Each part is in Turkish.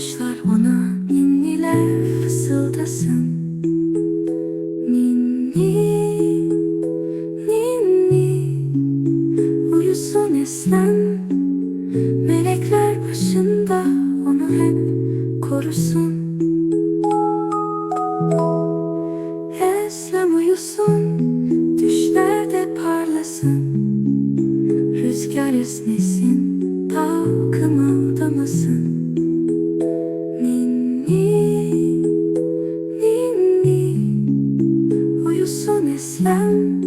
Kuşlar ona ninniler fısıldasın. Ninni, ninni Uyusun esnen Melekler başında onu hep korusun. Eslem uyusun Düşlerde parlasın. Rüzgar esnesin Eslem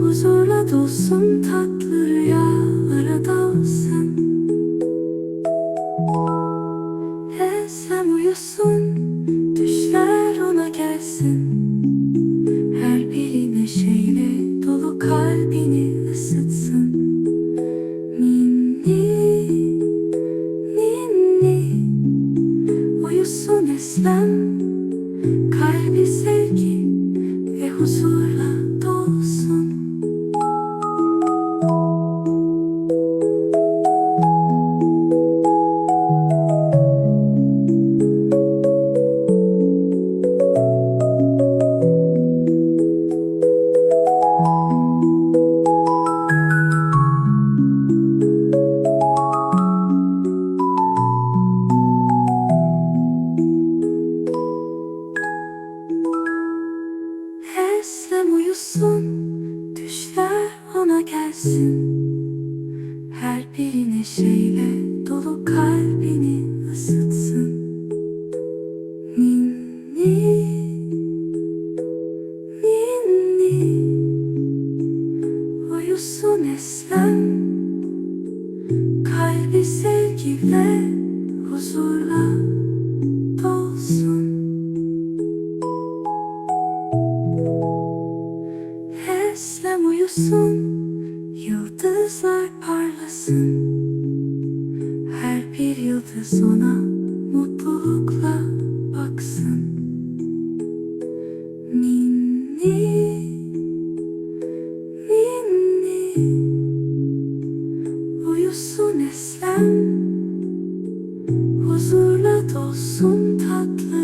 Huzurla dolsun tatlı rüyalara dalsın. Eslem uyusun Düşler ona gelsin. Her biri neşeyle dolu kalbini ısıtsın. Ninni Ninni Uyusun eslem. Kalbi sevgi Eslem uyusun, düşler ona gelsin. Her biri neşeyle dolu kalbini ısıtsın. Ninni, ninni. Uyusun eslem. Kalbi sevgi ve Uyusun, yıldızlar parlasın. Her bir yıldız ona mutlulukla baksın. Ninni, ninni Uyusun eslem. Huzurla dolsun tatlı